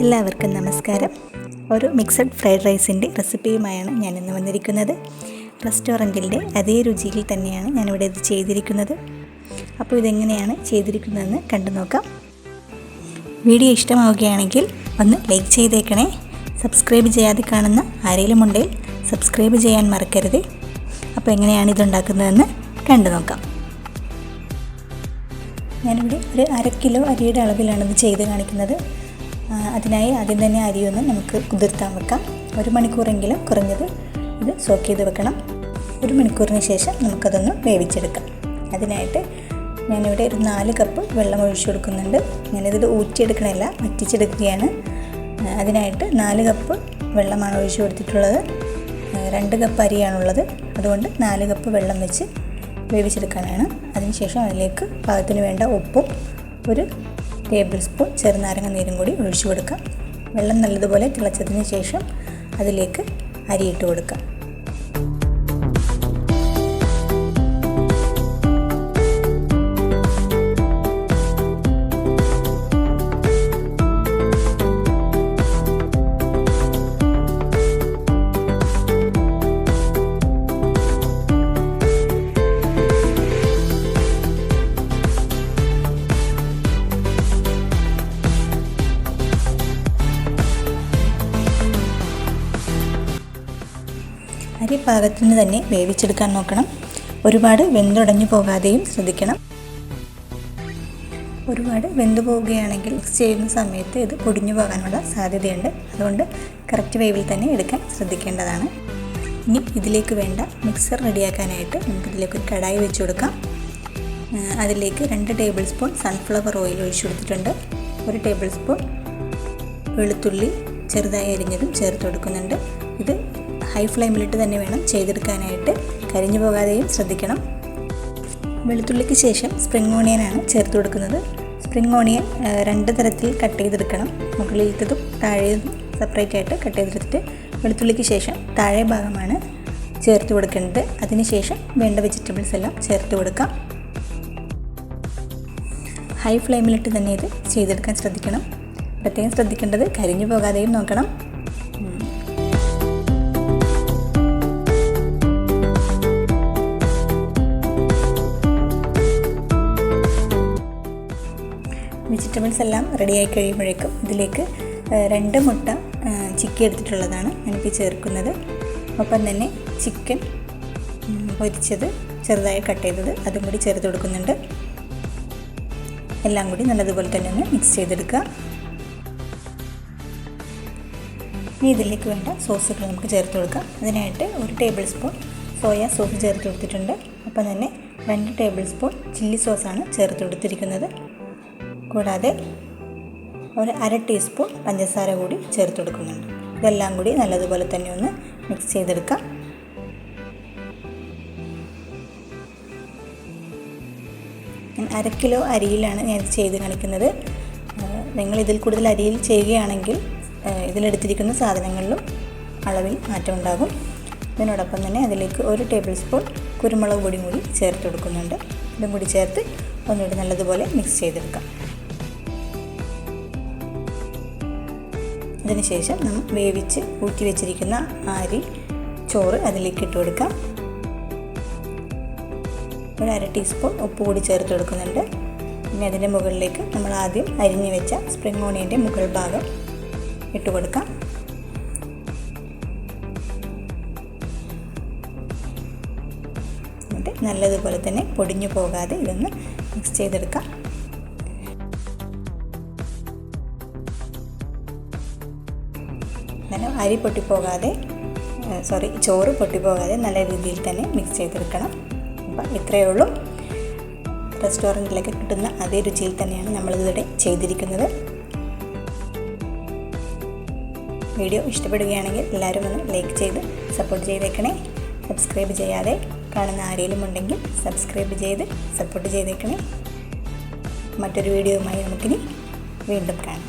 എല്ലാവർക്കും നമസ്കാരം. ഒരു മിക്സഡ് ഫ്രൈഡ് റൈസിന്റെ റെസിപ്പിയുമായാണ് ഞാൻ ഇന്ന് വന്നിരിക്കുന്നത്. റെസ്റ്റോറന്റിന്റെ അതേ രുചിയിൽ തന്നെയാണ് ഞാനിവിടെ ഇത് ചെയ്തിരിക്കുന്നത്. അപ്പോൾ ഇതെങ്ങനെയാണ് ചെയ്തിരിക്കുന്നതെന്ന് കണ്ടു നോക്കാം. വീഡിയോ ഇഷ്ടമാവുകയാണെങ്കിൽ ഒന്ന് ലൈക്ക് ചെയ്തേക്കണേ. സബ്സ്ക്രൈബ് ചെയ്യാതെ കാണുന്ന ആരെങ്കിലും ഉണ്ടെങ്കിൽ സബ്സ്ക്രൈബ് ചെയ്യാൻ മറക്കരുത്. അപ്പോൾ എങ്ങനെയാണ് ഇതുണ്ടാക്കുന്നതെന്ന് കണ്ടു നോക്കാം. ഞാനിവിടെ ഒരു അര കിലോ അരിയുടെ അളവിലാണ് ഇത് ചെയ്ത് കാണിക്കുന്നത്. അതിനായി ആദ്യം തന്നെ അരിയൊന്ന് നമുക്ക് കുതിർത്താൻ വെക്കാം. ഒരു മണിക്കൂറെങ്കിലും കുറഞ്ഞത് ഇത് സോക്ക് ചെയ്ത് വെക്കണം. ഒരു മണിക്കൂറിന് ശേഷം നമുക്കതൊന്ന് വേവിച്ചെടുക്കാം. അതിനായിട്ട് ഞാനിവിടെ ഒരു നാല് കപ്പ് വെള്ളം ഒഴിച്ചു കൊടുക്കുന്നുണ്ട്. ഞാനിതിൽ ഊറ്റിയെടുക്കണമല്ല വറ്റിച്ചെടുക്കുകയാണ്. ആ, അതിനായിട്ട് നാല് കപ്പ് വെള്ളമാണ് ഒഴിച്ചു കൊടുത്തിട്ടുള്ളത്. രണ്ട് കപ്പ് അരിയാണുള്ളത്. അതുകൊണ്ട് നാല് കപ്പ് വെള്ളം വെച്ച് വേവിച്ചെടുക്കാനാണ്. അതിനുശേഷം അതിലേക്ക് പാകത്തിന് വേണ്ട ഉപ്പും ഒരു ടേബിൾ സ്പൂൺ ചെറുനാരങ്ങ നീരും കൂടി ഒഴിച്ചു കൊടുക്കുക. വെള്ളം നല്ലതുപോലെ തിളച്ചതിന് ശേഷം അതിലേക്ക് അരിയിട്ട് കൊടുക്കാം അരി പാകത്തിന് തന്നെ വേവിച്ചെടുക്കാൻ നോക്കണം. ഒരുപാട് വെന്തുടഞ്ഞു പോകാതെയും ശ്രദ്ധിക്കണം. ഒരുപാട് വെന്തു പോവുകയാണെങ്കിൽ ചെയ്യുന്ന സമയത്ത് ഇത് പൊടിഞ്ഞു പോകാനുള്ള സാധ്യതയുണ്ട്. അതുകൊണ്ട് കറക്റ്റ് വേവിൽ തന്നെ എടുക്കാൻ ശ്രദ്ധിക്കേണ്ടതാണ്. ഇനി ഇതിലേക്ക് വേണ്ട മിക്സർ റെഡിയാക്കാനായിട്ട് നമുക്കിതിലേക്ക് ഒരു കടായി വെച്ച് കൊടുക്കാം. അതിലേക്ക് രണ്ട് ടേബിൾ സ്പൂൺ സൺഫ്ലവർ ഓയിൽ ഒഴിച്ചു കൊടുത്തിട്ടുണ്ട്. ഒരു ടേബിൾ സ്പൂൺ വെളുത്തുള്ളി ചെറുതായി അരിഞ്ഞതും ചേർത്ത് കൊടുക്കുന്നുണ്ട്. ഇത് ഹൈ ഫ്ലെയിമിലിട്ട് തന്നെ വേണം ചെയ്തെടുക്കാനായിട്ട്. കരിഞ്ഞു പോകാതെയും ശ്രദ്ധിക്കണം. വെളുത്തുള്ളിക്ക് ശേഷം സ്പ്രിംഗ് ഓണിയനാണ് ചേർത്ത് കൊടുക്കുന്നത്. സ്പ്രിംഗ് ഓണിയൻ രണ്ട് തരത്തിൽ കട്ട് ചെയ്തെടുക്കണം. മുകളിലത്തതും താഴെയും സെപ്പറേറ്റ് ആയിട്ട് കട്ട് ചെയ്തെടുത്തിട്ട് വെളുത്തുള്ളിക്ക് ശേഷം താഴെ ഭാഗമാണ് ചേർത്ത് കൊടുക്കേണ്ടത്. അതിനുശേഷം വേണ്ട വെജിറ്റബിൾസ് എല്ലാം ചേർത്ത് കൊടുക്കാം. ഹൈ ഫ്ലെയിമിലിട്ട് തന്നെ ഇത് ചെയ്തെടുക്കാൻ ശ്രദ്ധിക്കണം. പ്രത്യേകം ശ്രദ്ധിക്കേണ്ടത് കരിഞ്ഞു പോകാതെയും നോക്കണം. വെജിറ്റബിൾസ് എല്ലാം റെഡിയായി കഴിയുമ്പോഴേക്കും ഇതിലേക്ക് രണ്ട് മുട്ട ചിക്കി എടുത്തിട്ടുള്ളതാണ് ഞാനിപ്പോൾ ചേർക്കുന്നത്. ഒപ്പം തന്നെ ചിക്കൻ പൊരിച്ചത് ചെറുതായി കട്ട് ചെയ്തത്. അതും കൂടി ചേർത്ത് കൊടുക്കുന്നുണ്ട്. എല്ലാം കൂടി നല്ലതുപോലെ തന്നെ ഒന്ന് മിക്സ് ചെയ്തെടുക്കുക. ഇനി ഇതിലേക്ക് വേണ്ട സോസുകൾ നമുക്ക് ചേർത്ത് കൊടുക്കാം. അതിനായിട്ട് ഒരു ടേബിൾ സ്പൂൺ സോയ സോസ് ചേർത്ത് കൊടുത്തിട്ടുണ്ട്. അപ്പം തന്നെ രണ്ട് ടേബിൾ സ്പൂൺ ചില്ലി സോസാണ് ചേർത്ത് കൊടുത്തിരിക്കുന്നത്. കൂടാതെ ഒരു അര ടീസ്പൂൺ പഞ്ചസാര കൂടി ചേർത്ത് കൊടുക്കുന്നുണ്ട്. ഇതെല്ലാം കൂടി നല്ലതുപോലെ തന്നെ ഒന്ന് മിക്സ് ചെയ്തെടുക്കാം. ഞാൻ അര കിലോ അരിയിലാണ് ഞാൻ ചെയ്ത് കാണിക്കുന്നത്. നിങ്ങൾ ഇതിൽ കൂടുതൽ അരിയിൽ ചെയ്യുകയാണെങ്കിൽ ഇതിലെടുത്തിരിക്കുന്ന സാധനങ്ങളിലും അളവിൽ മാറ്റം ഉണ്ടാകും. ഇതിനോടൊപ്പം തന്നെ അതിലേക്ക് ഒരു ടേബിൾ സ്പൂൺ കുരുമുളക് പൊടിയും കൂടി ചേർത്ത് കൊടുക്കുന്നുണ്ട്. ഇതും കൂടി ചേർത്ത് ഒന്നുകൂടി നല്ലതുപോലെ മിക്സ് ചെയ്തെടുക്കാം. അതിനുശേഷം നമ്മൾ വേവിച്ച് ഊറ്റി വെച്ചിരിക്കുന്ന അരി ചോറ് അതിലേക്ക് ഇട്ട് കൊടുക്കാം. ഒരു അര ടീസ്പൂൺ ഉപ്പ് കൂടി ചേർത്ത് കൊടുക്കുന്നുണ്ട്. പിന്നെ അതിന്റെ മുകളിലേക്ക് നമ്മൾ ആദ്യം അരിഞ്ഞു വെച്ച സ്പ്രിംഗ് ഓണിയന്റെ മുകൾ ഭാഗം ഇട്ട് കൊടുക്കാം. എന്നിട്ട് നല്ലതുപോലെ തന്നെ പൊടിഞ്ഞു പോകാതെ ഇതൊന്ന് മിക്സ് ചെയ്തെടുക്കാം. അങ്ങനെ അരി പൊട്ടിപ്പോകാതെ സോറി ചോറ് പൊട്ടിപ്പോകാതെ നല്ല രീതിയിൽ തന്നെ മിക്സ് ചെയ്തെടുക്കണം. അപ്പം ഇത്രയേ ഉള്ളൂ. റെസ്റ്റോറന്റിലൊക്കെ കിട്ടുന്ന അതേ രുചിയിൽ തന്നെയാണ് നമ്മളിതിവിടെ ചെയ്തിരിക്കുന്നത്. വീഡിയോ ഇഷ്ടപ്പെടുകയാണെങ്കിൽ എല്ലാവരും ഒന്ന് ലൈക്ക് ചെയ്ത് സപ്പോർട്ട് ചെയ്തേക്കണേ. സബ്സ്ക്രൈബ് ചെയ്യാതെ കാണുന്ന ആരെങ്കിലും ഉണ്ടെങ്കിൽ സബ്സ്ക്രൈബ് ചെയ്ത് സപ്പോർട്ട് ചെയ്തേക്കണേ. മറ്റൊരു വീഡിയോയുമായി നമുക്കിനി വീണ്ടും കാണാം.